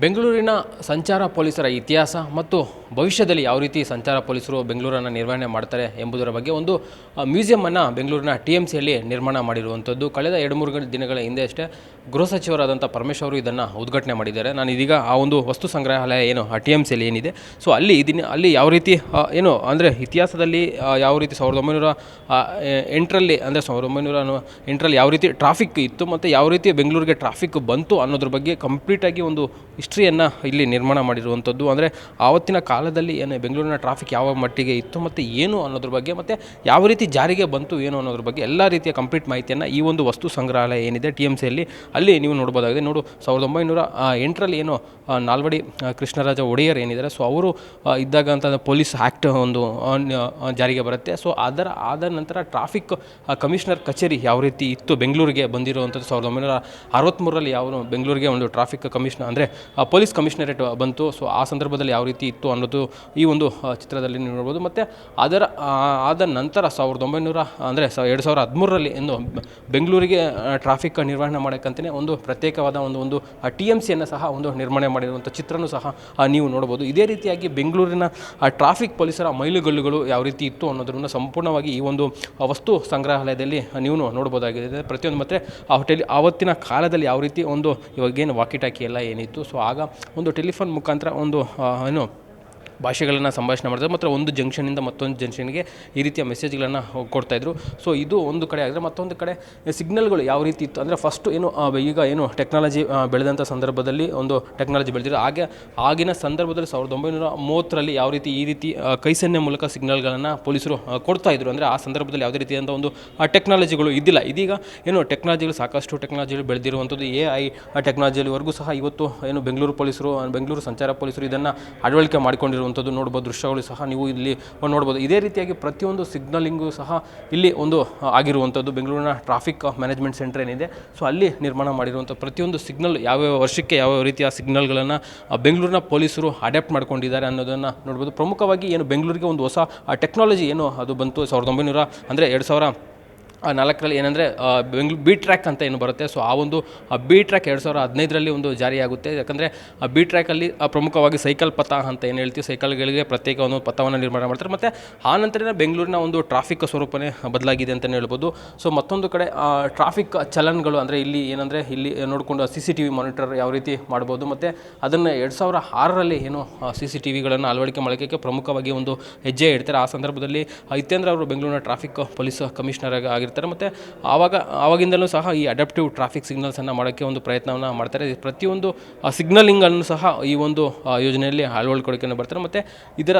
ಬೆಂಗಳೂರಿನ ಸಂಚಾರ ಪೊಲೀಸರ ಇತಿಹಾಸ ಮತ್ತು ಭವಿಷ್ಯದಲ್ಲಿ ಯಾವ ರೀತಿ ಸಂಚಾರ ಪೊಲೀಸರು ಬೆಂಗಳೂರನ್ನು ನಿರ್ವಹಣೆ ಮಾಡ್ತಾರೆ ಎಂಬುದರ ಬಗ್ಗೆ ಒಂದು ಮ್ಯೂಸಿಯಮನ್ನು ಬೆಂಗಳೂರಿನ ಟಿ ಎಂ ಸಿಯಲ್ಲಿ ನಿರ್ಮಾಣ ಮಾಡಿರುವಂಥದ್ದು. ಕಳೆದ ಎರಡು ಮೂರು ದಿನಗಳ ಹಿಂದೆ ಅಷ್ಟೇ ಗೃಹ ಸಚಿವರಾದಂಥ ಪರಮೇಶ್ ಅವರು ಇದನ್ನು ಉದ್ಘಾಟನೆ ಮಾಡಿದ್ದಾರೆ. ನಾನು ಇದೀಗ ಆ ಒಂದು ವಸ್ತು ಸಂಗ್ರಹಾಲಯ ಏನು, ಆ ಟಿ ಎಂ ಸಿಯಲ್ಲಿ ಏನಿದೆ, ಸೊ ಅಲ್ಲಿ ಇದನ್ನ, ಅಲ್ಲಿ ಯಾವ ರೀತಿ ಏನು ಅಂದರೆ ಇತಿಹಾಸದಲ್ಲಿ ಯಾವ ರೀತಿ ಸಾವಿರದ ಒಂಬೈನೂರ ಎಂಟರಲ್ಲಿ ಅಂದರೆ ಸಾವಿರದ ಒಂಬೈನೂರ ಎಂಟರಲ್ಲಿ ಯಾವ ರೀತಿ ಟ್ರಾಫಿಕ್ ಇತ್ತು ಮತ್ತು ಯಾವ ರೀತಿ ಬೆಂಗಳೂರಿಗೆ ಟ್ರಾಫಿಕ್ ಬಂತು ಅನ್ನೋದ್ರ ಬಗ್ಗೆ ಕಂಪ್ಲೀಟಾಗಿ ಒಂದು ಹಿಸ್ಟ್ರಿಯನ್ನು ಇಲ್ಲಿ ನಿರ್ಮಾಣ ಮಾಡಿರುವಂಥದ್ದು. ಅಂದರೆ ಆವತ್ತಿನ ಕಾಲದಲ್ಲಿ ಏನು ಬೆಂಗಳೂರಿನ ಟ್ರಾಫಿಕ್ ಯಾವ ಮಟ್ಟಿಗೆ ಇತ್ತು ಮತ್ತು ಏನು ಅನ್ನೋದ್ರ ಬಗ್ಗೆ, ಮತ್ತು ಯಾವ ರೀತಿ ಜಾರಿಗೆ ಬಂತು ಏನು ಅನ್ನೋದ್ರ ಬಗ್ಗೆ ಎಲ್ಲ ರೀತಿಯ ಕಂಪ್ಲೀಟ್ ಮಾಹಿತಿಯನ್ನು ಈ ಒಂದು ವಸ್ತು ಸಂಗ್ರಹಾಲಯ ಏನಿದೆ ಟಿ ಎಂ ಸಿಯಲ್ಲಿ ಅಲ್ಲಿ ನೀವು ನೋಡ್ಬೋದಾಗಿದೆ. ನೋಡು, ಸಾವಿರದ ಒಂಬೈನೂರ ಎಂಟರಲ್ಲಿ ಏನು ನಾಲ್ವಡಿ ಕೃಷ್ಣರಾಜ ಒಡೆಯರ್ ಏನಿದ್ದಾರೆ ಸೊ ಅವರು ಇದ್ದಾಗ ಅಂತ ಪೊಲೀಸ್ ಆ್ಯಕ್ಟ್ ಒಂದು ಜಾರಿಗೆ ಬರುತ್ತೆ. ಸೊ ಅದರ ಆದ ನಂತರ ಟ್ರಾಫಿಕ್ ಕಮಿಷನರ್ ಕಚೇರಿ ಯಾವ ರೀತಿ ಇತ್ತು ಬೆಂಗಳೂರಿಗೆ ಬಂದಿರುವಂಥದ್ದು, ಸಾವಿರದ ಒಂಬೈನೂರ ಅರವತ್ತ್ಮೂರರಲ್ಲಿ ಯಾವ ಬೆಂಗಳೂರಿಗೆ ಒಂದು ಟ್ರಾಫಿಕ್ ಕಮಿಷನರ್ ಅಂದರೆ ಪೊಲೀಸ್ ಕಮಿಷನರೇಟ್ ಬಂತು. ಸೊ, ಆ ಸಂದರ್ಭದಲ್ಲಿ ಯಾವ ರೀತಿ ಇತ್ತು ಅನ್ನೋದು ಈ ಒಂದು ಚಿತ್ರದಲ್ಲಿ ನೀವು ನೋಡ್ಬೋದು. ಮತ್ತು ಅದರ ಆದ ನಂತರ ಸಾವಿರದ ಒಂಬೈನೂರ, ಅಂದರೆ ಸ, ಎರಡು ಸಾವಿರದ ಹದಿಮೂರರಲ್ಲಿ ಎಂದು ಬೆಂಗಳೂರಿಗೆ ಟ್ರಾಫಿಕ್ ನಿರ್ವಹಣೆ ಮಾಡೋಕ್ಕಂತಲೇ ಒಂದು ಪ್ರತ್ಯೇಕವಾದ ಒಂದು ಒಂದು ಟಿ ಎಂ ಸಿಯನ್ನು ಸಹ ಒಂದು ನಿರ್ಮಾಣ ಮಾಡಿರುವಂಥ ಚಿತ್ರನೂ ಸಹ ನೀವು ನೋಡ್ಬೋದು. ಇದೇ ರೀತಿಯಾಗಿ ಬೆಂಗಳೂರಿನ ಟ್ರಾಫಿಕ್ ಪೊಲೀಸರ ಮೈಲುಗಲ್ಲುಗಳು ಯಾವ ರೀತಿ ಇತ್ತು ಅನ್ನೋದನ್ನು ಸಂಪೂರ್ಣವಾಗಿ ಈ ಒಂದು ವಸ್ತು ಸಂಗ್ರಹಾಲಯದಲ್ಲಿ ನೀವು ನೋಡ್ಬೋದಾಗಿದೆ. ಪ್ರತಿಯೊಂದು ಮತ್ತು ಆ ಹೋಟೆಲ್ ಆವತ್ತಿನ ಕಾಲದಲ್ಲಿ ಯಾವ ರೀತಿ ಒಂದು ಇವಾಗೇನು ವಾಕಿಟಾಕಿ ಎಲ್ಲ ಏನಿತ್ತು. ಸೊ ಆಗ ಒಂದು ಟೆಲಿಫೋನ್ ಮುಖಾಂತರ ಒಂದು ಏನು ಭಾಷೆಗಳನ್ನು ಸಂಭಾಷಣೆ ಮಾಡ್ತಾರೆ. ಮತ್ತು ಒಂದು ಜಂಕ್ಷನಿಂದ ಮತ್ತೊಂದು ಜಂಕ್ಷನ್ಗೆ ಈ ರೀತಿಯ ಮೆಸೇಜ್ಗಳನ್ನು ಕೊಡ್ತಾಯಿದ್ರು ಸೊ ಇದು ಒಂದು ಕಡೆ ಆದರೆ ಮತ್ತೊಂದು ಕಡೆ ಸಿಗ್ನಲ್ಗಳು ಯಾವ ರೀತಿ ಇತ್ತು ಅಂದರೆ ಫಸ್ಟು ಏನು ಈಗ ಏನು ಟೆಕ್ನಾಲಜಿ ಬೆಳೆದಂಥ ಸಂದರ್ಭದಲ್ಲಿ ಒಂದು ಟೆಕ್ನಾಲಜಿ ಬೆಳೆದಿರೋ ಹಾಗೆ ಆಗಿನ ಸಂದರ್ಭದಲ್ಲಿ ಸಾವಿರದ ಒಂಬೈನೂರ ಮೂವತ್ತರಲ್ಲಿ ಯಾವ ರೀತಿ ಈ ರೀತಿ ಕೈಸನ್ಯ ಮೂಲಕ ಸಿಗ್ನಲ್ಗಳನ್ನು ಪೊಲೀಸರು ಕೊಡ್ತಾಯಿದ್ರು ಅಂದರೆ ಆ ಸಂದರ್ಭದಲ್ಲಿ ಯಾವುದೇ ರೀತಿಯಾದಂಥ ಒಂದು ಟೆಕ್ನಾಲಜಿಗಳು ಇದ್ದಿಲ್ಲ. ಇದೀಗ ಏನು ಟೆಕ್ನಾಲಜಿಗಳು ಸಾಕಷ್ಟು ಟೆಕ್ನಾಲಜಿಗಳು ಬೆಳೆದಿರುವಂಥದ್ದು ಎ ಐ ಟೆಕ್ನಾಲಜಿವರೆಗೂ ಸಹ ಇವತ್ತು ಏನು ಬೆಂಗಳೂರು ಪೊಲೀಸರು, ಬೆಂಗಳೂರು ಸಂಚಾರ ಪೊಲೀಸರು ಇದನ್ನು ಅಳವಡಿಕೆ ಮಾಡಿಕೊಂಡಿರುವಂಥದ್ದು ನೋಡ್ಬೋದು ದೃಶ್ಯಗಳು ಸಹ ನೀವು ಇಲ್ಲಿ ನೋಡ್ಬೋದು. ಇದೇ ರೀತಿಯಾಗಿ ಪ್ರತಿಯೊಂದು ಸಿಗ್ನಲಿಂಗು ಸಹ ಇಲ್ಲಿ ಒಂದು ಆಗಿರುವಂಥದ್ದು. ಬೆಂಗಳೂರಿನ ಟ್ರಾಫಿಕ್ ಮ್ಯಾನೇಜ್ಮೆಂಟ್ ಸೆಂಟರ್ ಏನಿದೆ. ಸೊ ಅಲ್ಲಿ ನಿರ್ಮಾಣ ಮಾಡಿರುವಂಥ ಪ್ರತಿಯೊಂದು ಸಿಗ್ನಲ್, ಯಾವ್ಯಾವ ವರ್ಷಕ್ಕೆ ಯಾವ ರೀತಿಯ ಸಿಗ್ನಲ್ಗಳನ್ನು ಬೆಂಗಳೂರಿನ ಪೊಲೀಸರು ಅಡ್ಯಾಪ್ಟ್ ಮಾಡ್ಕೊಂಡಿದ್ದಾರೆ ಅನ್ನೋದನ್ನು ನೋಡ್ಬೋದು. ಪ್ರಮುಖವಾಗಿ ಏನು ಬೆಂಗಳೂರಿಗೆ ಒಂದು ಹೊಸ ಟೆಕ್ನಾಲಜಿ ಏನು ಅದು ಬಂತು, ಸಾವಿರದ ಒಂಬೈನೂರ ಅಂದರೆ ಎರಡು ಸಾವಿರ ನಾಲ್ಕರಲ್ಲಿ ಏನಂದರೆ ಬೆಂಗ್ಳೂರು ಬಿ ಟ್ರ್ಯಾಕ್ ಅಂತ ಏನು ಬರುತ್ತೆ. ಸೊ ಆ ಒಂದು ಬಿ ಟ್ರ್ಯಾಕ್ ಎರಡು ಸಾವಿರದ ಹದಿನೈದರಲ್ಲಿ ಒಂದು ಜಾರಿಯಾಗುತ್ತೆ. ಯಾಕಂದರೆ, ಆ ಬಿ ಟ್ರ್ಯಾಕಲ್ಲಿ ಪ್ರಮುಖವಾಗಿ ಸೈಕಲ್ ಪಥ ಅಂತ ಏನು ಹೇಳ್ತೀವಿ, ಸೈಕಲ್ಗಳಿಗೆ ಪ್ರತ್ಯೇಕ ಒಂದು ಪಥವನ್ನು ನಿರ್ಮಾಣ ಮಾಡ್ತಾರೆ. ಮತ್ತು, ಆ ನಂತರನೇ ಬೆಂಗಳೂರಿನ ಒಂದು ಟ್ರಾಫಿಕ್ ಸ್ವರೂಪನೇ ಬದಲಾಗಿದೆ ಅಂತಲೇ ಹೇಳ್ಬೋದು. ಸೊ ಮತ್ತೊಂದು ಕಡೆ ಟ್ರಾಫಿಕ್ ಚಲನ್ಗಳು ಅಂದರೆ ಇಲ್ಲಿ ಏನಂದರೆ, ಇಲ್ಲಿ ನೋಡಿಕೊಂಡು C C T V monitor ಯಾವ ರೀತಿ ಮಾಡ್ಬೋದು. ಮತ್ತು, ಅದನ್ನು ಎರಡು ಸಾವಿರ ಆರರಲ್ಲಿ ಏನು ಸಿ ಸಿ ಟಿ ವಿಗಳನ್ನು ಅಳವಡಿಕೆ ಮಾಡೋಕ್ಕೆ ಪ್ರಮುಖವಾಗಿ ಒಂದು ಹೆಜ್ಜೆ ಇಡ್ತಾರೆ. ಆ ಸಂದರ್ಭದಲ್ಲಿ, ಹಿತೇಂದ್ರ ಅವರು ಬೆಂಗಳೂರಿನ ಟ್ರಾಫಿಕ್ ಪೊಲೀಸ್ ಕಮಿಷನರ್ ಆಗಿ ಆಗಿರ್ತಾರೆ ಮತ್ತು ಆವಾಗ, ಆವಾಗಿಂದಲೂ ಸಹ ಈ ಅಡಾಪ್ಟಿವ್ ಟ್ರಾಫಿಕ್ ಸಿಗ್ನಲ್ಸನ್ನು ಮಾಡೋಕ್ಕೆ ಒಂದು ಪ್ರಯತ್ನವನ್ನು ಮಾಡ್ತಾರೆ. ಪ್ರತಿಯೊಂದು ಸಿಗ್ನಲಿಂಗನ್ನು ಸಹ ಈ ಒಂದು ಯೋಜನೆಯಲ್ಲಿ ಅಳವಡಿಕೆಯನ್ನು ಬರ್ತಾರೆ. ಮತ್ತು ಇದರ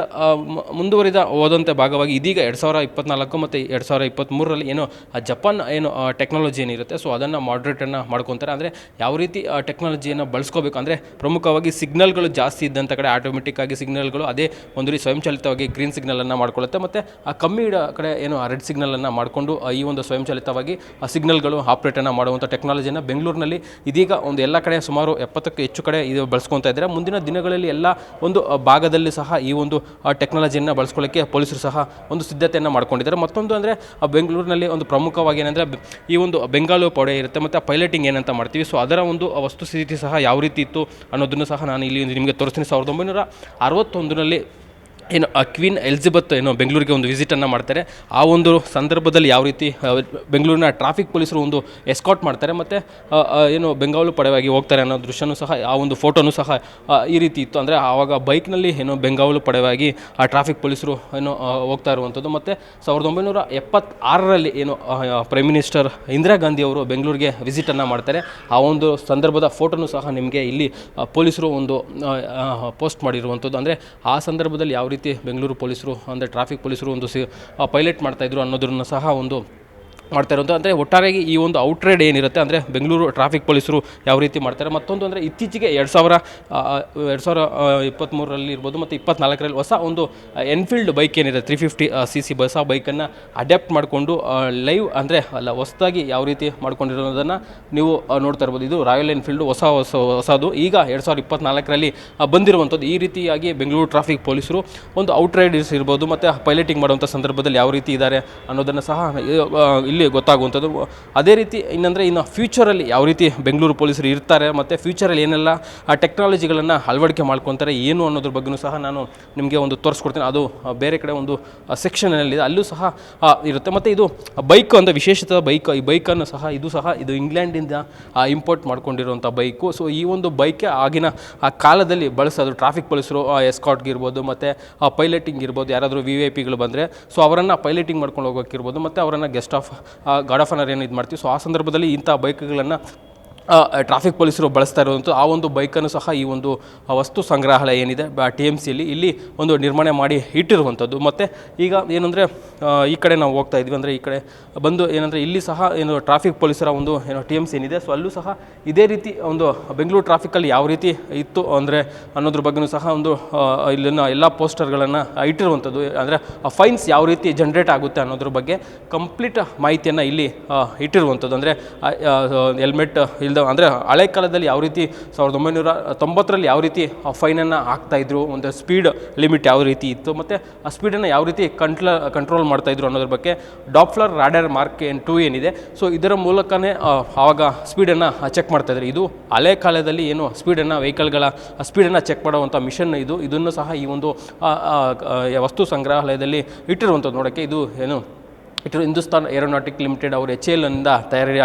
ಮುಂದುವರಿದ ಹೋದಂತೆ ಭಾಗವಾಗಿ ಇದೀಗ ಎರಡು ಸಾವಿರ ಇಪ್ಪತ್ನಾಲ್ಕು ಮತ್ತು ಎರಡು ಸಾವಿರ ಇಪ್ಪತ್ತ್ಮೂರರಲ್ಲಿ ಏನು ಜಪಾನ್ ಏನು ಟೆಕ್ನಾಲಜಿ ಏನಿರುತ್ತೆ ಸೊ ಅದನ್ನು ಮಾಡ್ರೇಟನ್ನು ಮಾಡ್ಕೊತಾರೆ. ಅಂದರೆ ಯಾವ ರೀತಿ ಟೆಕ್ನಾಲಜಿಯನ್ನು ಬಳಸ್ಕೋಬೇಕು? ಅಂದರೆ ಪ್ರಮುಖವಾಗಿ ಸಿಗ್ನಲ್ಗಳು ಜಾಸ್ತಿ ಇದ್ದಂಥ ಕಡೆ ಆಟೋಮೆಟಿಕ್ ಆಗಿ ಸಿಗ್ನಲ್ಗಳು ಅದೇ ಒಂದು ರೀತಿ ಸ್ವಯಂಚಾಲಿತವಾಗಿ ಗ್ರೀನ್ ಸಿಗ್ನಲನ್ನು ಮಾಡ್ಕೊಳ್ಳುತ್ತೆ. ಮತ್ತು ಆ ಕಮ್ಮಿ ಕಡೆ ಏನು ರೆಡ್ ಸಿಗ್ನಲನ್ನು ಮಾಡಿಕೊಂಡು ಈ ಒಂದು ಸ್ವಯಂಚಾಲಿತವಾಗಿ ಆ ಸಿಗ್ನಲ್ಗಳು ಆಪ್ರೇಟನ್ನು ಮಾಡುವಂಥ ಟೆಕ್ನಾಲಜಿಯನ್ನು ಬೆಂಗಳೂರಿನಲ್ಲಿ ಇದೀಗ ಒಂದು ಎಲ್ಲ ಕಡೆ ಸುಮಾರು ಎಪ್ಪತ್ತಕ್ಕೂ ಹೆಚ್ಚು ಕಡೆ ಇದು ಬಳಸ್ಕೊತಾ ಇದ್ದಾರೆ. ಮುಂದಿನ ದಿನಗಳಲ್ಲಿ ಎಲ್ಲ ಒಂದು ಭಾಗದಲ್ಲಿ ಸಹ ಈ ಒಂದು ಟೆಕ್ನಾಲಜಿಯನ್ನು ಬಳಸ್ಕೊಳ್ಳೋಕ್ಕೆ ಪೊಲೀಸರು ಸಹ ಒಂದು ಸಿದ್ಧತೆಯನ್ನು ಮಾಡ್ಕೊಂಡಿದ್ದಾರೆ. ಮತ್ತೊಂದು ಅಂದರೆ ಬೆಂಗಳೂರಿನಲ್ಲಿ ಒಂದು ಪ್ರಮುಖವಾಗಿ ಏನಂದರೆ, ಈ ಒಂದು ಬೆಂಗಾಲು ಪೌಡೆ ಇರುತ್ತೆ ಮತ್ತು ಪೈಲಟಿಂಗ್ ಏನಂತ ಮಾಡ್ತೀವಿ. ಸೊ, ಅದರ ಒಂದು ವಸ್ತುಸ್ಥಿತಿ ಸಹ ಯಾವ ರೀತಿ ಇತ್ತು ಅನ್ನೋದನ್ನು ಸಹ ನಾನು ಇಲ್ಲಿ ನಿಮಗೆ ತೋರಿಸ್ತೀನಿ. ಸಾವಿರದ ಒಂಬೈನೂರ ಅರವತ್ತೊಂದರಲ್ಲಿ ಏನು ಕ್ವೀನ್ ಎಲಿಜಬೆತ್ ಏನು ಬೆಂಗಳೂರಿಗೆ ಒಂದು ವಿಸಿಟನ್ನು ಮಾಡ್ತಾರೆ. ಆ ಒಂದು ಸಂದರ್ಭದಲ್ಲಿ ಯಾವ ರೀತಿ ಬೆಂಗಳೂರಿನ ಟ್ರಾಫಿಕ್ ಪೊಲೀಸರು ಒಂದು ಎಸ್ಕಾಟ್ ಮಾಡ್ತಾರೆ ಮತ್ತು ಏನು ಬೆಂಗಾವಲು ಪಡೆವಾಗಿ ಹೋಗ್ತಾರೆ ಅನ್ನೋ ದೃಶ್ಯನೂ ಸಹ, ಆ ಒಂದು ಫೋಟೋನೂ ಸಹ ಈ ರೀತಿ ಇತ್ತು. ಅಂದರೆ ಆವಾಗ ಬೈಕ್ನಲ್ಲಿ ಏನು ಬೆಂಗಾವಲು ಪಡೆವಾಗಿ ಆ ಟ್ರಾಫಿಕ್ ಪೊಲೀಸರು ಏನು ಹೋಗ್ತಾ ಇರುವಂಥದ್ದು. ಮತ್ತು ಸಾವಿರದ ಒಂಬೈನೂರ ಎಪ್ಪತ್ತಾರರಲ್ಲಿ ಏನು ಪ್ರೈಮ್ ಮಿನಿಸ್ಟರ್ ಇಂದಿರಾ ಗಾಂಧಿ ಅವರು ಬೆಂಗಳೂರಿಗೆ ವಿಸಿಟನ್ನು ಮಾಡ್ತಾರೆ. ಆ ಒಂದು ಸಂದರ್ಭದ ಫೋಟೋನೂ ಸಹ ನಿಮಗೆ ಇಲ್ಲಿ ಪೊಲೀಸರು ಒಂದು ಪೋಸ್ಟ್ ಮಾಡಿರುವಂಥದ್ದು. ಅಂದರೆ ಆ ಸಂದರ್ಭದಲ್ಲಿ ಯಾವ ರೀತಿ ಬೆಂಗಳೂರು ಪೊಲೀಸರು ಅಂದರೆ ಟ್ರಾಫಿಕ್ ಪೊಲೀಸರು ಒಂದು ಸಿ ಪೈಲಟ್ ಮಾಡ್ತಾಯಿದ್ರು ಅನ್ನೋದನ್ನು ಸಹ ಒಂದು ಮಾಡ್ತಾ ಇರೋದು ಅಂದರೆ ಒಟ್ಟಾರೆಯಾಗಿ ಈ ಒಂದು ಔಟ್ರೇಡ್ ಏನಿರುತ್ತೆ ಅಂದರೆ ಬೆಂಗಳೂರು ಟ್ರಾಫಿಕ್ ಪೊಲೀಸರು ಯಾವ ರೀತಿ ಮಾಡ್ತಾರೆ. ಮತ್ತೊಂದು ಅಂದರೆ ಇತ್ತೀಚೆಗೆ ಎರಡು ಸಾವಿರ ಎರಡು ಸಾವಿರ ಇಪ್ಪತ್ತ್ಮೂರರಲ್ಲಿ ಇರ್ಬೋದು ಮತ್ತು ಇಪ್ಪತ್ನಾಲ್ಕರಲ್ಲಿ ಹೊಸ ಒಂದು ಎನ್ಫೀಲ್ಡ್ ಬೈಕ್ ಏನಿದೆ ತ್ರೀ ಫಿಫ್ಟಿ ಸಿ ಸಿ ಆ ಬೈಕನ್ನು ಅಡ್ಯಾಪ್ಟ್ ಮಾಡಿಕೊಂಡು ಲೈವ್ ಅಂದರೆ ಅಲ್ಲ, ಹೊಸದಾಗಿ ಯಾವ ರೀತಿ ಮಾಡ್ಕೊಂಡಿರೋದನ್ನು ನೀವು ನೋಡ್ತಾ ಇರ್ಬೋದು. ಇದು ರಾಯಲ್ ಎನ್ಫೀಲ್ಡ್ ಹೊಸ ಹೊಸ, ಹೊಸದು. ಈಗ ಎರಡು ಸಾವಿರದ ಇಪ್ಪತ್ತ್ನಾಲ್ಕರಲ್ಲಿ ಬಂದಿರುವಂಥದ್ದು ಈ ರೀತಿಯಾಗಿ ಬೆಂಗಳೂರು ಟ್ರಾಫಿಕ್ ಪೊಲೀಸರು ಒಂದು ಔಟ್ರೈಡರ್ಸ್ ಇರ್ಬೋದು, ಮತ್ತು ಪೈಲಟಿಂಗ್ ಮಾಡುವಂಥ ಸಂದರ್ಭದಲ್ಲಿ ಯಾವ ರೀತಿ ಇದ್ದಾರೆ ಅನ್ನೋದನ್ನು ಸಹ ಇಲ್ಲಿ ಇಲ್ಲಿ ಗೊತ್ತಾಗುವಂಥದ್ದು. ಅದೇ ರೀತಿ ಇನ್ನಂದರೆ ಇನ್ನು ಫ್ಯೂಚರಲ್ಲಿ ಯಾವ ರೀತಿ ಬೆಂಗಳೂರು ಪೊಲೀಸರು ಇರ್ತಾರೆ ಮತ್ತು ಫ್ಯೂಚರಲ್ಲಿ ಏನೆಲ್ಲ, ಆ ಟೆಕ್ನಾಲಜಿಗಳನ್ನು ಅಳವಡಿಕೆ ಮಾಡ್ಕೊತಾರೆ, ಏನು ಅನ್ನೋದ್ರ ಬಗ್ಗೆಯೂ ಸಹ ನಾನು ನಿಮಗೆ ಒಂದು ತೋರಿಸ್ಕೊಡ್ತೀನಿ. ಅದು ಬೇರೆ ಕಡೆ ಒಂದು ಸೆಕ್ಷನಲ್ಲಿದೆ ಅಲ್ಲೂ ಸಹ ಇರುತ್ತೆ. ಮತ್ತು ಇದು ಬೈಕ್ ಅಂತ ವಿಶೇಷತೆ ಬೈಕ್ ಈ ಬೈಕನ್ನು ಸಹ, ಇದು ಸಹ, ಇದು ಇಂಗ್ಲೆಂಡಿಂದ ಇಂಪೋರ್ಟ್ ಮಾಡ್ಕೊಂಡಿರುವಂಥ ಬೈಕು ಸೊ ಈ ಒಂದು ಬೈಕೆ ಆಗಿನ, ಆ, ಕಾಲದಲ್ಲಿ ಬಳಸೋದು ಟ್ರಾಫಿಕ್ ಪೊಲೀಸರು ಎಸ್ಕಾಟ್ಗೆ ಇರ್ಬೋದು, ಮತ್ತು ಪೈಲಟಿಂಗ್ ಇರ್ಬೋದು, ಯಾರಾದರೂ ವಿ ವಿ ಐ ಪಿಗಳು ಬಂದರೆ. ಸೊ ಅವರನ್ನು ಪೈಲಟಿಂಗ್ ಮಾಡ್ಕೊಂಡು ಹೋಗೋಕ್ಕಿರ್ಬೋದು, ಮತ್ತು ಅವರನ್ನು guest of guard of honour ಏನು ಇದು ಮಾಡ್ತೀವಿ. ಸೊ ಆ ಸಂದರ್ಭದಲ್ಲಿ ಇಂಥ ಬೈಕ್ಗಳನ್ನು ಟ್ರಾಫಿಕ್ ಪೊಲೀಸರು ಬಳಸ್ತಾ ಇರುವಂಥ ಆ ಒಂದು ಬೈಕನ್ನು ಸಹ ಈ ಒಂದು ವಸ್ತು ಸಂಗ್ರಹಾಲಯ ಏನಿದೆ ಟಿ ಎಂ ಸಿಯಲ್ಲಿ ಇಲ್ಲಿ ಒಂದು ನಿರ್ಮಾಣ ಮಾಡಿ ಇಟ್ಟಿರುವಂಥದ್ದು ಮತ್ತು ಈಗ ಏನಂದರೆ ಈ ಕಡೆ ನಾವು ಹೋಗ್ತಾ ಇದ್ವಿ ಅಂದರೆ ಈ ಕಡೆ ಬಂದು ಏನಂದರೆ ಇಲ್ಲಿ ಸಹ ಏನು ಟ್ರಾಫಿಕ್ ಪೊಲೀಸರ ಒಂದು ಏನೋ ಟಿ ಎಂ ಸಿ ಏನಿದೆ, ಸೊ ಅಲ್ಲೂ ಸಹ ಇದೇ ರೀತಿ ಒಂದು ಬೆಂಗಳೂರು ಟ್ರಾಫಿಕಲ್ಲಿ ಯಾವ ರೀತಿ ಇತ್ತು ಅಂದರೆ ಅನ್ನೋದ್ರ ಬಗ್ಗೆಯೂ ಸಹ ಒಂದು ಇಲ್ಲಿನ ಎಲ್ಲ ಪೋಸ್ಟರ್ಗಳನ್ನು ಇಟ್ಟಿರುವಂಥದ್ದು ಅಂದರೆ ಫೈನ್ಸ್ ಯಾವ ರೀತಿ ಜನ್ರೇಟ್ ಆಗುತ್ತೆ ಅನ್ನೋದ್ರ ಬಗ್ಗೆ ಕಂಪ್ಲೀಟ್ ಮಾಹಿತಿಯನ್ನು ಇಲ್ಲಿ ಇಟ್ಟಿರುವಂಥದ್ದು ಅಂದರೆ ಹೆಲ್ಮೆಟ್ ಇಲ್ದ ಅಂದರೆ ಹಳೆ ಕಾಲದಲ್ಲಿ ಯಾವ ರೀತಿ ಸಾವಿರದ ಒಂಬೈನೂರ ತೊಂಬತ್ತರಲ್ಲಿ ಯಾವ ರೀತಿ ಫೈನನ್ನು ಹಾಕ್ತಾಯಿದ್ರು ಒಂದು ಸ್ಪೀಡ್ ಲಿಮಿಟ್ ಯಾವ ರೀತಿ ಇತ್ತು, ಮತ್ತು ಆ ಸ್ಪೀಡನ್ನು ಯಾವ ರೀತಿ ಕಂಟ್ಲ ಕಂಟ್ರೋಲ್ ಮಾಡ್ತಾಯಿದ್ರು ಅನ್ನೋದ್ರ ಬಗ್ಗೆ ಡಾಪ್ಲರ್ ರಾಡರ್ ಮಾರ್ಕ್ ಏನು ಟೂ ಏನಿದೆ. ಸೊ ಇದರ ಮೂಲಕನೇ ಆವಾಗ ಸ್ಪೀಡನ್ನು ಚೆಕ್ ಮಾಡ್ತಾಯಿದ್ರು ಇದು ಹಳೆ ಕಾಲದಲ್ಲಿ ಏನು ಸ್ಪೀಡನ್ನು ವೆಹಿಕಲ್ಗಳ ಸ್ಪೀಡನ್ನು ಚೆಕ್ ಮಾಡುವಂಥ ಮಿಷನ್ ಇದು. ಇದನ್ನು ಸಹ ಈ ಒಂದು ವಸ್ತು ಸಂಗ್ರಹಾಲಯದಲ್ಲಿ ಇಟ್ಟಿರುವಂಥದ್ದು ನೋಡೋಕ್ಕೆ ಇದು ಏನು ಇಟ್ಟು ಹಿಂದೂಸ್ತಾನ್ ಏರೋನಾಟಿಕ್ ಲಿಮಿಟೆಡ್ ಅವರು ಎಚ್ ಎಲ್ ಅಂದ ತಯಾರಿ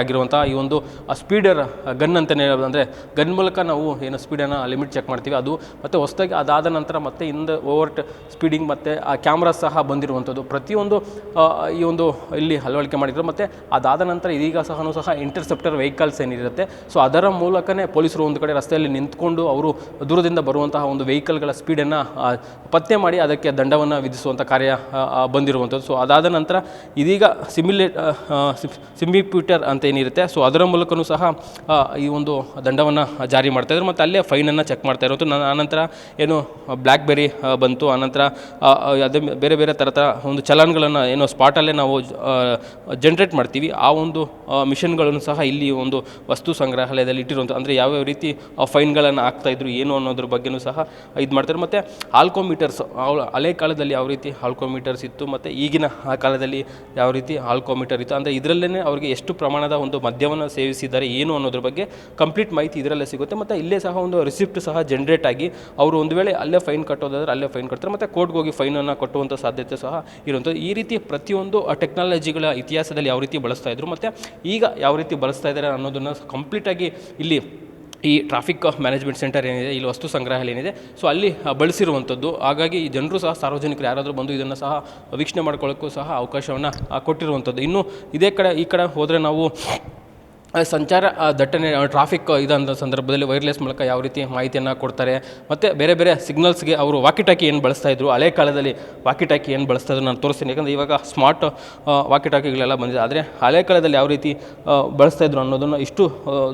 ಈ ಒಂದು ಸ್ಪೀಡರ್ ಗನ್ ಅಂತಲೇ ಹೇಳೋದು ಅಂದರೆ ಗನ್ ಮೂಲಕ ನಾವು ಏನು ಸ್ಪೀಡನ್ನು ಲಿಮಿಟ್ ಚೆಕ್ ಮಾಡ್ತೀವಿ. ಅದು ಮತ್ತು ಹೊಸದಾಗಿ ಅದಾದ ನಂತರ ಮತ್ತೆ ಹಿಂದೆ ಓವರ್ ಸ್ಪೀಡಿಂಗ್ ಮತ್ತು ಆ ಕ್ಯಾಮ್ರಾ ಸಹ ಬಂದಿರುವಂಥದ್ದು. ಪ್ರತಿಯೊಂದು ಈ ಒಂದು ಇಲ್ಲಿ ಅಳವಡಿಕೆ ಮಾಡಿದ್ರು. ಮತ್ತು ಅದಾದ ನಂತರ ಇದೀಗ ಸಹ ಸಹ ಇಂಟರ್ಸೆಪ್ಟರ್ ವೆಹಿಕಲ್ಸ್ ಏನಿರುತ್ತೆ. ಸೊ ಅದರ ಮೂಲಕನೇ ಪೊಲೀಸರು ಒಂದು ಕಡೆ ರಸ್ತೆಯಲ್ಲಿ ನಿಂತ್ಕೊಂಡು ಅವರು ದೂರದಿಂದ ಬರುವಂತಹ ಒಂದು ವೆಹಿಕಲ್ಗಳ ಸ್ಪೀಡನ್ನು ಪತ್ತೆ ಮಾಡಿ ಅದಕ್ಕೆ ದಂಡವನ್ನು ವಿಧಿಸುವಂಥ ಕಾರ್ಯ ಬಂದಿರುವಂಥದ್ದು. ಸೊ ಅದಾದ ನಂತರ ಇದೀಗ ಸಿಮಿಲೇಟ್ ಸಿಮಿಪ್ಯೂಟರ್ ಅಂತ ಏನಿರುತ್ತೆ ಸೊ ಅದರ ಮೂಲಕವೂ ಸಹ ಈ ಒಂದು ದಂಡವನ್ನು ಜಾರಿ ಮಾಡ್ತಾಯಿದ್ರು ಮತ್ತು ಅಲ್ಲೇ ಫೈನನ್ನು ಚೆಕ್ ಮಾಡ್ತಾ ಇರೋದು. ನಾನು ಆನಂತರ ಏನು ಬ್ಲ್ಯಾಕ್ ಬೆರಿ ಬಂತು, ಆನಂತರ ಅದೇ ಬೇರೆ ಬೇರೆ ಥರ ಥರ ಒಂದು ಚಲನ್ಗಳನ್ನು ಏನು ಸ್ಪಾಟಲ್ಲೇ ನಾವು ಜನ್ರೇಟ್ ಮಾಡ್ತೀವಿ. ಆ ಒಂದು ಮಿಷನ್ಗಳನ್ನು ಸಹ ಇಲ್ಲಿ ಒಂದು ವಸ್ತು ಸಂಗ್ರಹಾಲಯದಲ್ಲಿ ಇಟ್ಟಿರುವಂಥ ಅಂದರೆ ಯಾವ್ಯಾವ ರೀತಿ ಫೈನ್ಗಳನ್ನು ಹಾಕ್ತಾಯಿದ್ರು ಏನು ಅನ್ನೋದ್ರ ಬಗ್ಗೆನೂ ಸಹ ಇದು ಮಾಡ್ತಾರೆ ಮತ್ತು ಆಲ್ಕೋಮೀಟರ್ಸ್ ಹಳೆ ಕಾಲದಲ್ಲಿ ಯಾವ ರೀತಿ ಆಲ್ಕೋಮೀಟರ್ಸ್ ಇತ್ತು, ಮತ್ತು ಈಗಿನ ಆ ಕಾಲದಲ್ಲಿ ಯಾವ ರೀತಿ ಆಲ್ಕೋಮೀಟರ್ ಇತ್ತು. ಅಂದರೆ ಇದರಲ್ಲೇ ಅವರಿಗೆ ಎಷ್ಟು ಪ್ರಮಾಣದ ಒಂದು ಮದ್ಯವನ್ನು ಸೇವಿಸಿದ್ದಾರೆ, ಏನು ಅನ್ನೋದ್ರ ಬಗ್ಗೆ ಕಂಪ್ಲೀಟ್ ಮಾಹಿತಿ ಇದರಲ್ಲೇ ಸಿಗುತ್ತೆ. ಮತ್ತು ಇಲ್ಲೇ ಸಹ ಒಂದು ರಿಸಿಪ್ಟ್ ಸಹ ಜನ್ರೇಟ್ ಆಗಿ ಅವರು ಒಂದು ವೇಳೆ ಅಲ್ಲೇ ಫೈನ್ ಕಟ್ಟೋದಾದ್ರೆ ಅಲ್ಲೇ ಫೈನ್ ಕಟ್ತಾರೆ. ಮತ್ತು ಕೋರ್ಟ್ಗೆ ಹೋಗಿ ಫೈನನ್ನು ಕಟ್ಟುವಂಥ ಸಾಧ್ಯತೆ ಸಹ ಇರುವಂಥದ್ದು. ಈ ರೀತಿ ಪ್ರತಿಯೊಂದು ಟೆಕ್ನಾಲಜಿಗಳ ಇತಿಹಾಸದಲ್ಲಿ ಯಾವ ರೀತಿ ಬಳಸ್ತಾ ಇದ್ರು. ಮತ್ತು ಈಗ ಯಾವ ರೀತಿ ಬಳಸ್ತಾ ಇದ್ದಾರೆ ಅನ್ನೋದನ್ನು ಕಂಪ್ಲೀಟಾಗಿ ಇಲ್ಲಿ ಈ ಟ್ರಾಫಿಕ್ ಮ್ಯಾನೇಜ್ಮೆಂಟ್ ಸೆಂಟರ್ ಏನಿದೆ, ಇಲ್ಲಿ ವಸ್ತು ಸಂಗ್ರಹಾಲಯ ಏನಿದೆ ಸೊ ಅಲ್ಲಿ ಬಳಸಿರುವಂಥದ್ದು. ಹಾಗಾಗಿ ಜನರು ಸಹ, ಸಾರ್ವಜನಿಕರು ಯಾರಾದರೂ ಬಂದು ಇದನ್ನು ಸಹ ವೀಕ್ಷಣೆ ಮಾಡ್ಕೊಳ್ಳೋಕ್ಕೂ ಸಹ ಅವಕಾಶವನ್ನು ಕೊಟ್ಟಿರುವಂಥದ್ದು. ಇನ್ನು ಇದೇ ಕಡೆ, ಈ ಕಡೆ ಹೋದರೆ ನಾವು ಸಂಚಾರ ದಟ್ಟಣೆ ಟ್ರಾಫಿಕ್ ಇದಂಥ ಸಂದರ್ಭದಲ್ಲಿ ವೈರ್ಲೆಸ್ ಮೂಲಕ ಯಾವ ರೀತಿ ಮಾಹಿತಿಯನ್ನು ಕೊಡ್ತಾರೆ. ಮತ್ತು ಬೇರೆ ಬೇರೆ ಸಿಗ್ನಲ್ಸ್ಗೆ ಅವರು ವಾಕಿಟಾಕಿ ಏನು ಬಳಸ್ತಾ ಇದ್ರು, ಹಳೆ ಕಾಲದಲ್ಲಿ ವಾಕಿಟಾಕಿ ಏನು ಬಳಸ್ತಾ ಇದ್ರು ನಾನು ತೋರಿಸ್ತೀನಿ. ಯಾಕಂದರೆ ಇವಾಗ ಸ್ಮಾರ್ಟ್ ವಾಕಿಟಾಕಿಗಳೆಲ್ಲ ಬಂದಿದೆ. ಆದರೆ ಹಳೆ ಕಾಲದಲ್ಲಿ ಯಾವ ರೀತಿ ಬಳಸ್ತಾ ಇದ್ರು ಅನ್ನೋದನ್ನು ಇಷ್ಟು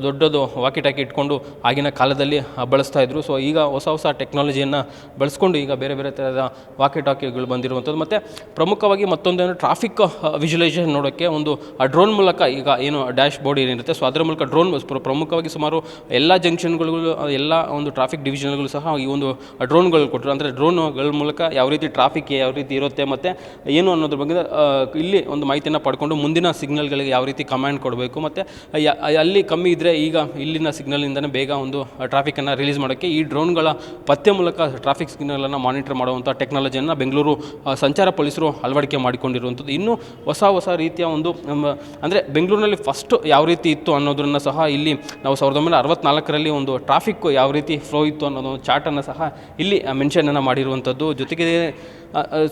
ದೊಡ್ಡದು ವಾಕಿಟಾಕಿ ಇಟ್ಕೊಂಡು ಆಗಿನ ಕಾಲದಲ್ಲಿ ಬಳಸ್ತಾ ಇದ್ರು. ಸೊ ಈಗ ಹೊಸ ಹೊಸ ಟೆಕ್ನಾಲಜಿಯನ್ನು ಬಳಸ್ಕೊಂಡು ಈಗ ಬೇರೆ ಬೇರೆ ಥರದ ವಾಕಿಟಾಕಿಗಳು ಬಂದಿರುವಂಥದ್ದು. ಮತ್ತು ಪ್ರಮುಖವಾಗಿ ಮತ್ತೊಂದೇನು ಟ್ರಾಫಿಕ್ ವಿಜುಲೈಸೇಷನ್ ನೋಡೋಕ್ಕೆ ಒಂದು ಡ್ರೋನ್ ಮೂಲಕ ಈಗ ಏನು ಡ್ಯಾಶ್ ಬೋರ್ಡ್ ಏನಿರುತ್ತೆ ಸೊ ಅದರ ಮೂಲಕ ಡ್ರೋನ್ ಪ್ರಮುಖವಾಗಿ ಸುಮಾರು ಎಲ್ಲ ಜಂಕ್ಷನ್ಗಳು, ಎಲ್ಲ ಒಂದು ಟ್ರಾಫಿಕ್ ಡಿವಿಷನ್ಗಳು ಸಹ ಈ ಒಂದು ಡ್ರೋನ್ಗಳು ಕೊಟ್ಟರು ಅಂದರೆ ಡ್ರೋನ್ಗಳ ಮೂಲಕ ಯಾವ ರೀತಿ ಟ್ರಾಫಿಕ್ ಯಾವ ರೀತಿ ಇರುತ್ತೆ ಮತ್ತು ಏನು ಅನ್ನೋದ್ರ ಬಗ್ಗೆ ಇಲ್ಲಿ ಒಂದು ಮಾಹಿತಿಯನ್ನು ಪಡ್ಕೊಂಡು ಮುಂದಿನ ಸಿಗ್ನಲ್ಗಳಿಗೆ ಯಾವ ರೀತಿ ಕಮಾಂಡ್ ಕೊಡಬೇಕು ಮತ್ತು ಅಲ್ಲಿ ಕಮ್ಮಿ ಇದ್ದರೆ ಈಗ ಇಲ್ಲಿನ ಸಿಗ್ನಲಿಂದನೇ ಬೇಗ ಒಂದು ಟ್ರಾಫಿಕನ್ನು ರಿಲೀಸ್ ಮಾಡೋಕ್ಕೆ ಈ ಡ್ರೋನ್ಗಳ ಪತ್ತೆ ಮೂಲಕ ಟ್ರಾಫಿಕ್ ಸಿಗ್ನಲನ್ನು ಮಾನಿಟರ್ ಮಾಡುವಂಥ ಟೆಕ್ನಾಲಜಿಯನ್ನು ಬೆಂಗಳೂರು ಸಂಚಾರ ಪೊಲೀಸರು ಅಳವಡಿಕೆ ಮಾಡಿಕೊಂಡಿರುವಂಥದ್ದು. ಇನ್ನೂ ಹೊಸ ಹೊಸ ರೀತಿಯ ಒಂದು ಅಂದರೆ ಬೆಂಗಳೂರಿನಲ್ಲಿ ಫಸ್ಟ್ ಯಾವ ರೀತಿ ಇತ್ತು ಅನ್ನೋದನ್ನು ಸಹ ಇಲ್ಲಿ ನಾವು ಸಾವಿರದ ಒಂಬೈನೂರ ಅರವತ್ನಾಲ್ಕರಲ್ಲಿ ಒಂದು ಟ್ರಾಫಿಕ್ ಯಾವ ರೀತಿ ಫ್ಲೋ ಇತ್ತು ಅನ್ನೋದು ಒಂದು ಚಾರ್ಟನ್ನು ಸಹ ಇಲ್ಲಿ ಮೆನ್ಷನನ್ನು ಮಾಡಿರುವಂಥದ್ದು. ಜೊತೆಗೆ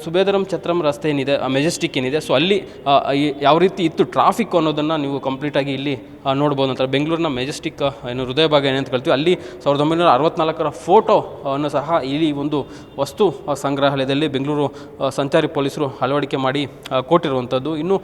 ಸುಬೇದರಂ ಛತ್ರಂ ರಸ್ತೆ ಏನಿದೆ ಮೆಜೆಸ್ಟಿಕ್ ಏನಿದೆ. ಸೊ ಅಲ್ಲಿ ಯಾವ ರೀತಿ ಇತ್ತು ಟ್ರಾಫಿಕ್ ಅನ್ನೋದನ್ನು ನೀವು ಕಂಪ್ಲೀಟಾಗಿ ಇಲ್ಲಿ ನೋಡ್ಬೋದು. ಅಂತಾರೆ ಬೆಂಗಳೂರಿನ ಮೆಜೆಸ್ಟಿಕ್ ಏನು ಹೃದಯ ಭಾಗ ಏನಂತ ಕಳ್ತೀವಿ ಅಲ್ಲಿ ಸಾವಿರದ ಒಂಬೈನೂರ ಅರವತ್ನಾಲ್ಕರ ಫೋಟೋ ಅನ್ನು ಸಹ ಇಲ್ಲಿ ಒಂದು ವಸ್ತು ಸಂಗ್ರಹಾಲಯದಲ್ಲಿ ಬೆಂಗಳೂರು ಸಂಚಾರಿ ಪೊಲೀಸರು ಅಳವಡಿಕೆ ಮಾಡಿ ಕೊಟ್ಟಿರುವಂಥದ್ದು. ಇನ್ನು